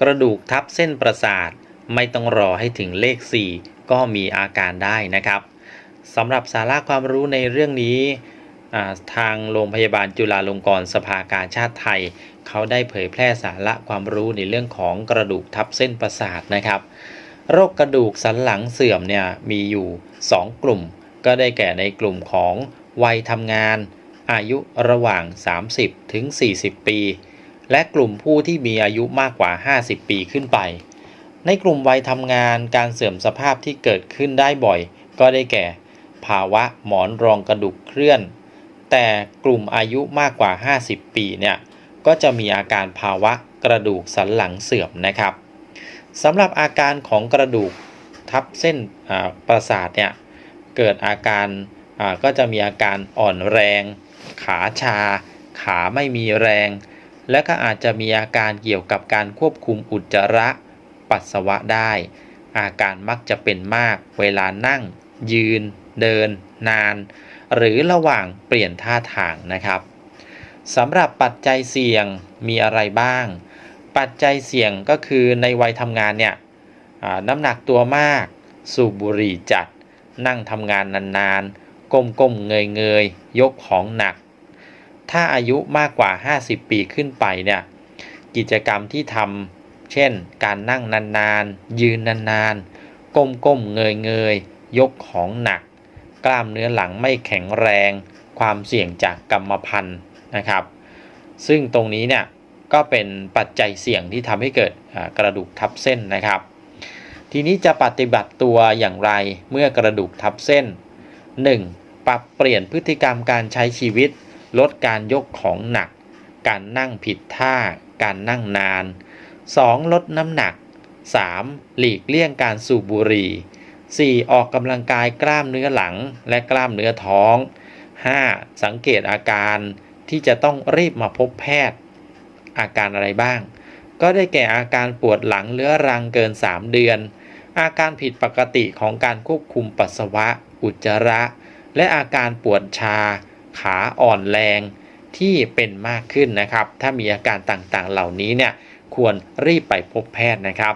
กระดูกทับเส้นประสาท ไม่ต้องรอให้ถึงเลข 4 ก็มีอาการได้นะครับสำหรับสาระความรู้ในเรื่องนี้ทางโรงพยาบาลจุฬาลงกรณ์สภากาชาติไทย เขาได้เผยแพร่สาระความรู้ในเรื่องของกระดูกทับเส้นประสาทนะครับ โรคกระดูกสันหลังเสื่อมเนี่ยมีอยู่ 2 กลุ่ม ก็ได้แก่ในกลุ่มของวัยทำงาน อายุระหว่าง 30 ถึง 40 ปี และกลุ่มผู้ที่มีอายุมากกว่า 50 ปีขึ้นไป ในกลุ่มวัยทำงานการเสื่อมสภาพที่เกิดขึ้นได้บ่อย ก็ได้แก่ ภาวะหมอนรองกระดูกเคลื่อน แต่กลุ่มอายุมากกว่า 50 ปีเนี่ยก็จะมีอาการภาวะกระดูกสันหลังเสื่อมนะครับสำหรับอาการของกระดูกทับเส้นประสาทเนี่ยเกิดอาการก็จะมีอาการอ่อนแรง ขาชา ขาไม่มีแรง และก็อาจจะมีอาการเกี่ยวกับการควบคุมอุจจาระ ปัสสาวะได้ อาการมักจะเป็นมากเวลานั่ง ยืน เดิน นาน หรือระหว่างเปลี่ยนท่าทางนะครับสำหรับปัจจัยเสี่ยงมีอะไรบ้าง ปัจจัยเสี่ยงก็คือในวัยทำงานเนี่ยน้ำหนักตัวมาก สูบบุหรี่จัด นั่งทำงานนานๆ ก้มๆเงยๆยกของหนัก ถ้าอายุมากกว่า 50 ปีขึ้นไปเนี่ยกิจกรรมที่ทำเช่น การนั่งนานๆ ยืนนานๆ ก้มๆ เงยๆ ยกของหนัก กล้ามเนื้อหลังไม่แข็งแรง ความเสี่ยงจากกรรมพันธุ์นะครับ ซึ่งตรงนี้เนี่ยก็เป็นปัจจัยเสี่ยงที่ทำให้เกิดกระดูกทับเส้นนะครับ ทีนี้จะปฏิบัติตัวอย่างไรเมื่อกระดูกทับเส้น 1. ปรับเปลี่ยนพฤติกรรมการใช้ชีวิต ลดการยกของหนัก การนั่งผิดท่า การนั่งนาน 2. ลดน้ำหนัก 3. หลีกเลี่ยงการสูบบุหรี่ 4. ออกกำลังกายกล้ามเนื้อหลังและกล้ามเนื้อท้อง 5. สังเกตอาการที่จะต้องรีบมาพบแพทย์ อาการอะไรบ้าง ก็ได้แก่อาการปวดหลังเรื้อรังเกิน 3 เดือน อาการผิดปกติของการควบคุมปัสสาวะ อุจจาระ และอาการปวดชา ขาอ่อนแรงที่เป็นมากขึ้นนะครับ ถ้ามีอาการต่างๆเหล่านี้เนี่ยควรรีบไปพบแพทย์นะครับ